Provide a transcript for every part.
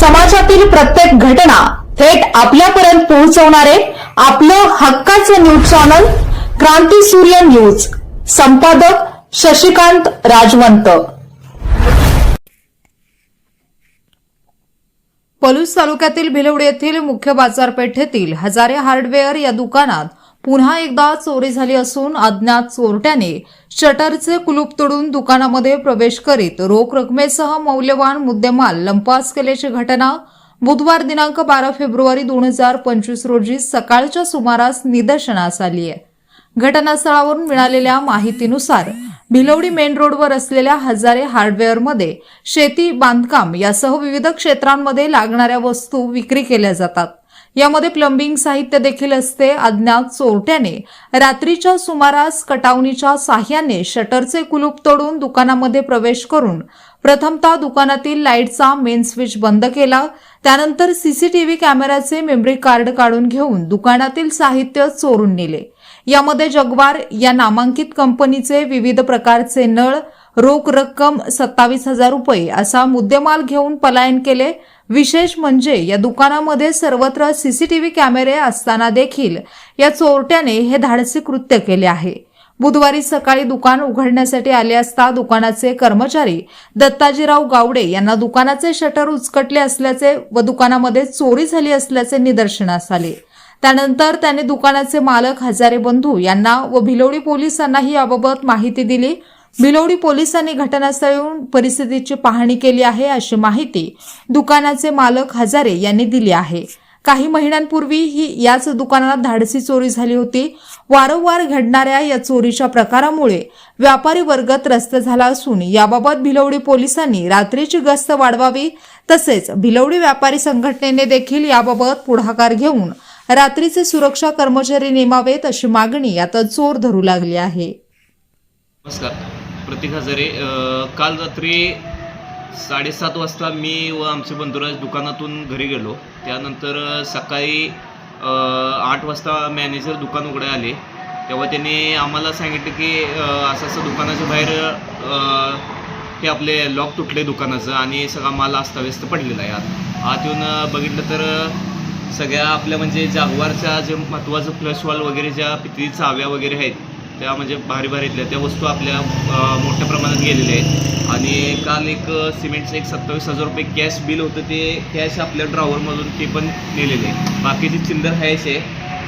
समाजातील प्रत्येक घटना थेट आपल्यापर्यंत पोहोचवणारे आपलं हक्काचं न्यूज चॅनल क्रांती सूर्य न्यूज. संपादक शशिकांत राजवंत. पलूस तालुक्यातील भिलवड येथील मुख्य बाजारपेठेतील हजारे हार्डवेअर या दुकानात पुन्हा एकदा चोरी झाली असून अज्ञात चोरट्याने शटरचे कुलूप तोडून दुकानामध्ये प्रवेश करीत रोख रकमेसह मौल्यवान मुद्देमाल लंपास केल्याची घटना बुधवार दिनांक बारा फेब्रुवारी दोन हजार पंचवीस रोजी सकाळच्या सुमारास निदर्शनास आली आहे. घटनास्थळावरून मिळालेल्या माहितीनुसार भिलवडी मेन रोडवर असलेल्या हजारे हार्डवेअरमध्ये शेती बांधकाम यासह विविध क्षेत्रांमध्ये लागणाऱ्या वस्तू विक्री केल्या जातात. यामध्ये प्लंबिंग साहित्य देखील असते. अज्ञात चोरट्याने रात्रीच्या सुमारास कटावणीच्या साह्याने शटरचे कुलूप तोडून दुकानामध्ये प्रवेश करून प्रथमतः दुकानातील लाईटचा मेन स्विच बंद केला. त्यानंतर सीसीटीव्ही कॅमेऱ्याचे मेमरी कार्ड काढून घेऊन दुकानातील साहित्य चोरून नेले. यामध्ये जगवार या नामांकित कंपनीचे विविध प्रकारचे नळ रोख रक्कम सत्तावीस हजार रुपये असा मुद्देमाल घेऊन पलायन केले. विशेष म्हणजे या दुकानामध्ये सर्वत्र सीसीटीव्ही कॅमेरे असताना देखील या चोरट्याने हे धाडसी कृत्य केले आहे. बुधवारी सकाळी दुकान उघडण्यासाठी आले असता दुकानाचे कर्मचारी दत्ताजीराव गावडे यांना दुकानाचे शटर उचकटले असल्याचे व दुकानामध्ये चोरी झाली असल्याचे निदर्शनास आले. त्यानंतर त्यांनी दुकानाचे मालक हजारे बंधू यांना व भिलवडी पोलिसांनाही याबाबत माहिती दिली. भिलोडी पोलिसांनी घटनास्थळी येऊन परिस्थितीची पाहणी केली आहे अशी माहिती दुकानाचे मालक हजारे यांनी दिली आहे. काही महिन्यांपूर्वी ही याच दुकानात धाडसी चोरी झाली होती. वारंवार घडणाऱ्या या चोरीच्या प्रकारामुळे व्यापारी वर्ग त्रस्त झाला असून याबाबत भिलवडी पोलिसांनी रात्रीची गस्त वाढवावी तसेच भिलवडी व्यापारी संघटनेने देखील याबाबत पुढाकार घेऊन रात्रीचे सुरक्षा कर्मचारी नेमावेत अशी मागणी आता चोर धरू लागली आहे. नमस्कार. प्रतीक हजारे काल रात्री साडेसात वाजता मी व आमचे बंधुराज दुकानातून घरी गेलो. त्यानंतर सकाळी आठ वाजता मॅनेजर दुकान उघडे आले. तेव्हा त्यांनी आम्हाला सांगितलं की असं असं दुकानाच्या बाहेर हे आपले लॉक तुटले दुकानाचं आणि सगळा माल अस्ताव्यस्त पडलेला आहे. आत आत येऊन बघितलं तर सगळ्या आपल्या म्हणजे जागवारच्या जे महत्त्वाचं फ्लशवॉल वगैरे ज्या पितळी चाव्या वगैरे आहेत त्या म्हणजे भारी भारीतल्या त्या वस्तू आपल्या मोठ्या प्रमाणात गेलेल्या आहेत. आणि काल एक सिमेंटचं एक सत्तावीस हजार रुपये कॅश बिल होतं ते कॅश आपल्या ड्रॉवरमधून ते पण नेलेले आहे. बाकीची चिल्लर हायच आहे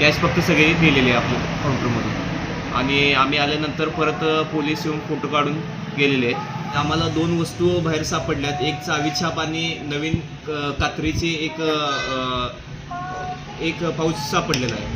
कॅश फक्त सगळे नेलेले आहे आपल्या काउंटरमधून आणि आम्ही आल्यानंतर परत पोलीस येऊन फोटो काढून गेलेले आहेत. आम्हाला दोन वस्तू बाहेर सापडल्यात. एक चावी छाप आणि नवीन अ, कात्रीचे एक एक पाऊच सापडलेला आहे.